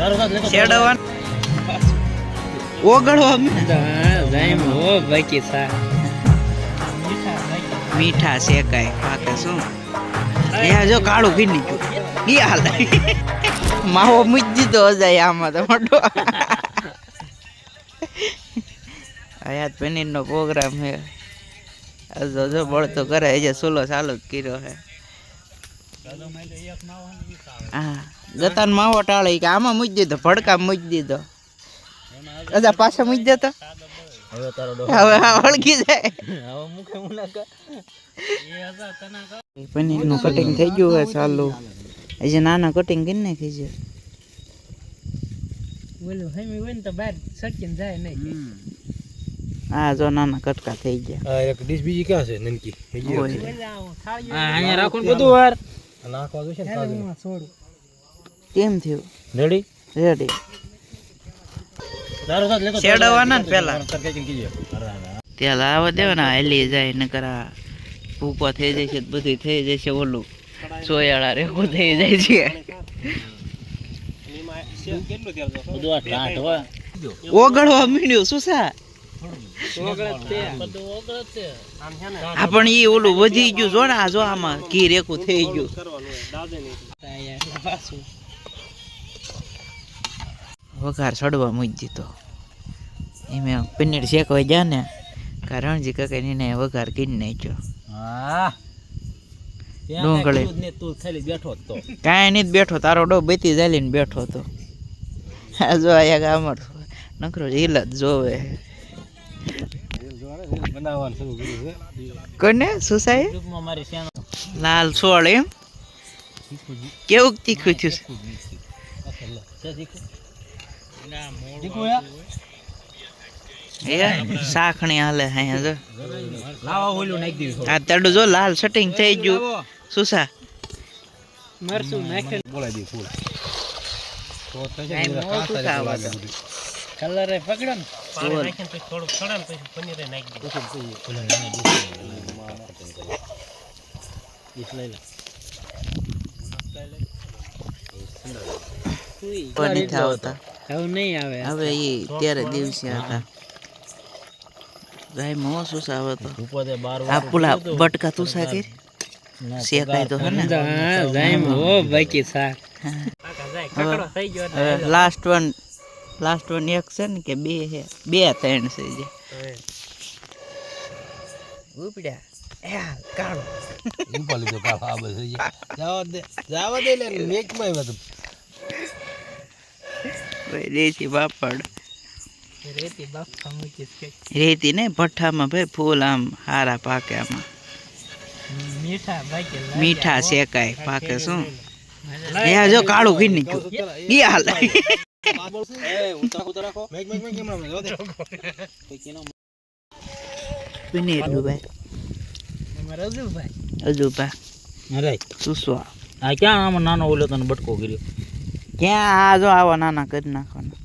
શેડવા ઓગળવા બાકી સા મીઠા શેકાય પાકે શું? જો કાળું પી ઈ હાલ. માવો મૂજી તો જાય આમાં તો મોટો. હયાત પનીરનો પ્રોગ્રામ હે આ જો જો બળતો કરે હજે સુલો ચાલુ જ કર્યો છે. હા માવો ટાળે કે આમાં મૂકી દીધો ભડકા મૂકી દીધો. અજા પાછા મૂકી દેતો? હવે તારો ડો હવે વળગી જાય. હવે મુખે મુના પનીરનું કટિંગ થઈ ગયું હોય ચાલુ. હજી નાના કટિંગ કરી નાખી છે. બોલું હેમી હોય ને તો બહાર સટકીને જાય નહીં હા જો નાના કટકા થઈ ગયા. એક ડીશ બીજી ક્યાં છે નનકી? હોય. અહીંયા રાખો બધું વાર. નાખવા જોશે ને કાજુ છોડું. કેમ થયું. રેડી રેડી શેડવાના ને પેલા. તરકારી ચીન કીજે. આવવા દેવા ને હેલી જાય ને કરા ભૂકો થઈ જાય છે બધું થઈ જાય છે ઓલું. સોયાળા રેખું થઈ જાય છે. ઓગળવા મીડ્યું શું સા પણ એ ઓલું વધી ગયું જો ને આ જો આમાં ઘી રેખું થઈ ગયું. વઘાર ચડવા મૂકી દીધો. એમાં પનીર શેકવા ગયા ને કારણજી કાકા એને વઘાર કરી નાખ્યો. હા. ડુંગળી. તું ખાલી બેઠો કાંઈ નહીં બેઠો તારો ડો બેતી ચાલીને બેઠો હતો આ જો અહીંયા ગામર નકરો હિલત જ જોવે. બનાવવાનું શરૂ કર્યું છે કોને? સુસાઈ ગ્રુપમાં લાલ સોળ એમ? કેવું તીખું થયું છે? સાખણી હાલે અહીંયા જો. લાવા ઓલું નાખી દીધું આ તડું જો લાલ સટિંગ થઈ ગયું. સુસા મરસું નાખે. બોલાઈ દી ફૂલ તો થઈ જાય શું ખાવા દો. કલર પકડો ને. પછી થોડું ખડા ને પછી પનીર નાખી દે. પણ હવે નહીં આવે હવે એ ત્યારે દિવસે હતા ગાય મો શું આવે તો? ઉપર તે આ પુલા બટકા તુસા કરી શેકાય તો હે ને? બાકી શાક. લાસ્ટ વન લાસ્ટ વન એક છે ને કે બે છે. બે ત્રણ છે જે. ઉપડ્યા. રેતી ને ભઠ્ઠામાં ભાઈ ફૂલ આમ હારા પાકે આમાં. મીઠા શેકાય પાકે શું? એ જો કાળું ઘી નીકળ્યું. ઈ ક્યાં આમાં નાનો ઓલો તને બટકો કર્યો ક્યાં આ જો આવા નાના કરી નાખવાના